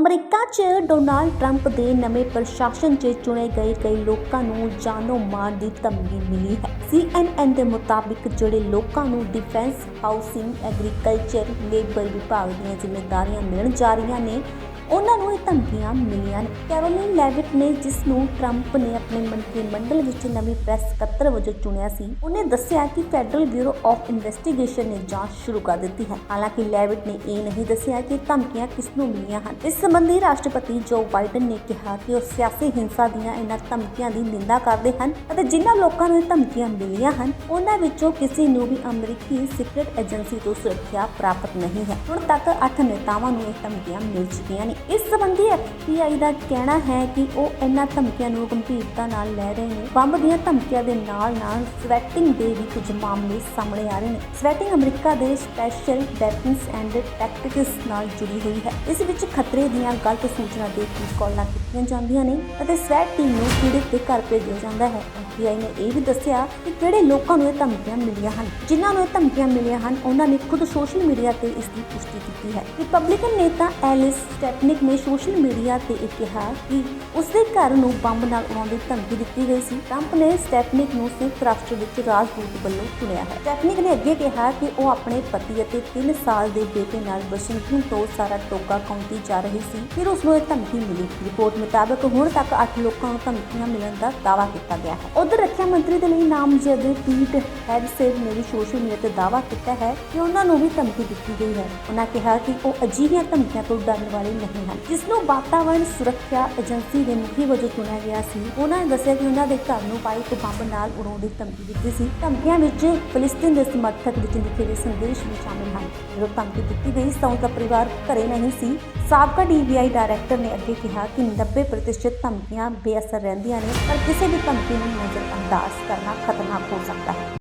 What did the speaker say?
America 'ਚ Donald Trump ਦੇ ਨਵੇਂ ਪ੍ਰਸ਼ਾਸਨ 'ਚ ਚੁਣੇ ਗਏ ਕਈ ਲੋਕਾਂ ਨੂੰ ਜਾਨੋਂ ਮਾਰ ਦੀ ਧਮਕੀ ਮਿਲੀ ਹੈ। CNN ਦੇ ਮੁਤਾਬਿਕ ਜਿਹੜੇ ਲੋਕਾਂ ਨੂੰ ਡਿਫੈਂਸ, ਹਾਊਸਿੰਗ, ਐਗਰੀਕਲਚਰ, ਲੇਬਰ ਵਿਭਾਗ ਦੀਆਂ ਜ਼ਿੰਮੇਵਾਰੀਆਂ ਮਿਲਣ ਜਾ ਰਹੀਆਂ ਨੇ ਉਹਨਾਂ ਨੂੰ ਇਹ ਧਮਕੀਆਂ ਮਿਲੀਆਂ ਨੇ। ਕੈਰੋਲਿਨ ਲੈਵਿਟ ਨੇ ਜਿਸ ਨੂੰ ਟਰੰਪ ਨੇ ਆਪਣੇ ਮੰਤਰੀ ਮੰਡਲ ਵਿੱਚ ਨਵੀਂ ਪ੍ਰੈਸ ਸਕੱਤਰ ਵਜੋਂ ਚੁਣਿਆ ਸੀ, ਉਹਨੇ ਦੱਸਿਆ ਕਿ ਫੈਡਰਲ ਬਿਊਰੋ ਆਫ ਇਨਵੈਸਟੀਗੇਸ਼ਨ ਨੇ ਜਾਂਚ ਸ਼ੁਰੂ ਕਰ ਦਿੱਤੀ ਹੈ। ਹਾਲਾਂਕਿ ਲੈਵਿਟ ਨੇ ਇਹ ਨਹੀਂ ਦੱਸਿਆ ਕਿ ਧਮਕੀਆਂ ਕਿਸ ਨੂੰ ਮਿਲੀਆਂ ਹਨ। ਇਸ ਸੰਬੰਧੀ ਰਾਸ਼ਟਰਪਤੀ ਜੋ ਬਾਈਡਨ ਨੇ ਕਿਹਾ ਕਿ ਉਹ ਸਿਆਸੀ ਹਿੰਸਾ ਦੀਆਂ ਇਹਨਾਂ ਧਮਕੀਆਂ ਦੀ ਨਿੰਦਾ ਕਰਦੇ ਹਨ ਅਤੇ ਜਿਨ੍ਹਾਂ ਲੋਕਾਂ ਨੂੰ ਇਹ ਧਮਕੀਆਂ ਮਿਲੀਆਂ ਹਨ, ਉਹਨਾਂ ਵਿੱਚੋਂ ਕਿਸੇ ਨੂੰ ਵੀ ਅਮਰੀਕੀ ਸੀਕ੍ਰੇਟ ਏਜੰਸੀ ਤੋਂ ਸੁਰੱਖਿਆ ਪ੍ਰਾਪਤ ਨਹੀਂ ਹੈ। ਹੁਣ ਤੱਕ 8 ਨੇਤਾਵਾਂ ਨੂੰ ਇਹ ਧਮਕੀਆਂ ਮਿਲ ਚੁੱਕੀਆਂ ਨੇ। ਇਸ ਸੰਬੰਧੀ FBI ਦਾ ਕਹਿਣਾ ਹੈ ਕਿ ਉਹ ਇਹਨਾਂ ਧਮਕੀਆਂ ਨੂੰ ਗੰਭੀਰਤਾ ਨਾਲ ਲੈ ਰਹੇ ਨੇ। ਬੰਬ ਦੀਆਂ ਧਮਕੀਆਂ ਦੇ ਨਾਲ-ਨਾਲ ਸਵੈਟਿੰਗ ਦੇ ਵੀ ਕੁਝ ਮਾਮਲੇ ਸਾਹਮਣੇ ਆ ਰਹੇ ਨੇ। ਸਵੈਟਿੰਗ ਅਮਰੀਕਾ ਦੇ ਸਪੈਸ਼ਲ ਵੈਪਨਸ ਐਂਡ ਟੈਕਟਿਕਸ ਨਾਲ ਜੁੜੀ ਹੋਈ ਹੈ। ਇਸ ਵਿੱਚ ਖਤਰੇ ਦੀਆਂ ਗਲਤ ਸੂਚਨਾ ਦੇ ਕੇ ਕਾਲਾਂ ਕੀਤੀਆਂ ਜਾਂਦੀਆਂ ਨੇ ਅਤੇ ਸਵੈਟ ਟੀਮ ਨੂੰ ਪੀੜਤ ਦੇ ਘਰ ਭੇਜਿਆ ਜਾਂਦਾ ਹੈ। FBI ਨੇ ਇਹ ਵੀ ਦੱਸਿਆ ਕਿ ਕਿਹੜੇ ਲੋਕਾਂ ਨੂੰ ਇਹ ਧਮਕੀਆਂ ਮਿਲੀਆਂ ਹਨ? ਜਿਨ੍ਹਾਂ ਨੂੰ ਇਹ ਧਮਕੀਆਂ ਮਿਲੀਆਂ ਹਨ, ਉਹਨਾਂ ਨੇ ਖੁਦ ਸੋਸ਼ਲ ਮੀਡੀਆ ਤੇ ਇਸ ਦੀ ਪੁਸ਼ਟੀ ਕੀਤੀ ਹੈ। ਰਿਪਬਲਿਕਨ ਨੇਤਾ ਐਲਿਸ ਸਟੈਪਨਿਕ ਨੇ ਸੋਸ਼ਲ ਮੀਡੀਆ ਤੇ ਇਹ ਕਿਹਾ ਕਿ ਉਸਦੇ ਘਰ ਨੂੰ ਬੰਬ ਨਾਲ ਉਡਾਉਣ ਦੀ ਧਮਕੀ ਦਿੱਤੀ ਗਈ ਸੀ। ਟਰੰਪ ਨੇ ਸਟੈਪਨਿਕ ਨੂੰ ਸੰਯੁਕਤ ਰਾਸ਼ਟਰ ਵਿੱਚ ਰਾਜਦੂਤ ਵੱਲੋਂ ਚੁਣਿਆ ਹੈ। ਸਟੈਪਨਿਕ ਨੇ ਅੱਗੇ ਕਿਹਾ ਕਿ ਉਹ ਆਪਣੇ ਪਤੀ ਅਤੇ 3 ਸਾਲ ਦੇ ਬੇਟੇ ਨਾਲ ਵਾਸ਼ਿੰਗਟਨ ਤੋਂ ਸਾਰਾ ਸਾਰਾਟੋਗਾ ਕਾਉਂਟੀ ਜਾ ਰਹੀ ਸੀ। ਫਿਰ ਉਸ ਨੂੰ ਇਹ ਧਮਕੀ ਮਿਲੀ। ਰਿਪੋਰਟ ਮੁਤਾਬਕ ਹੁਣ ਤੱਕ 8 ਲੋਕਾਂ ਨੂੰ ਧਮਕੀਆਂ ਮਿਲਣ ਦਾ ਦਾਅਵਾ ਕੀਤਾ ਗਿਆ ਹੈ। ਉਧਰ ਰੱਖਿਆ ਮੰਤਰੀ ਦੇ ਲਈ ਨਾਮਜ਼ਦ ਪੀਟ ਹੈਡਸੇਵ ਨੇ ਸੋਸ਼ਲ ਮੀਡੀਆ ਤੇ ਦਾਅਵਾ ਕੀਤਾ ਹੈ ਕਿ ਉਹਨਾਂ ਨੂੰ ਵੀ ਧਮਕੀ ਦਿੱਤੀ ਗਈ ਹੈ। ਉਹਨਾਂ ਕਿਹਾ ਕਿ ਉਹ ਅਜਿਹੀਆਂ ਧਮਕੀਆਂ ਤੋਂ ਡਰਨ ਵਾਲੇ ਨਹੀਂ ਹਨ। ਜਿਸ ਨੂੰ ਵਾਤਾਵਰਣ ਸੁਰੱਖਿਆ ਏਜੰਸੀ ਦੇ ਮੁਖੀ ਵਜੋਂ ਚੁਣਿਆ ਗਿਆ ਸੀ, ਉਹਨਾਂ ਨੇ ਦੱਸਿਆ ਕਿ ਉਹਨਾਂ ਦੇ ਘਰ ਨੂੰ ਪਾਈਪ ਬੰਬ ਨਾਲ ਉਡਾਉਣ ਦੀ ਧਮਕੀ ਦਿੱਤੀ ਸੀ। ਧਮਕੀਆਂ ਵਿੱਚ ਫਲਸਤੀਨ ਦੇ ਸਮਰਥਕ ਵਿੱਚ ਲਿਖੇ ਗਏ ਸੰਦੇਸ਼ ਵੀ ਸ਼ਾਮਿਲ ਹਨ। ਜਦੋਂ ਧਮਕੀ ਦਿੱਤੀ ਗਈ ਤਾਂ ਉਸਦਾ ਪਰਿਵਾਰ ਘਰੇ ਨਹੀਂ ਸੀ। ਸਾਬਕਾ ਡੀਬੀਆਈ ਡਾਇਰੈਕਟਰ ਨੇ ਅੱਗੇ ਕਿਹਾ ਕਿ 90% ਧਮਕੀਆਂ ਬੇਅਸਰ ਰਹਿੰਦੀਆਂ ਨੇ, ਪਰ ਕਿਸੇ ਵੀ ਧਮਕੀ ਨੂੰ ਨਜ਼ਰ ਅੰਦਾਜ਼ ਕਰਨਾ ਖਤਰਨਾਕ ਹੋ ਸਕਦਾ ਹੈ।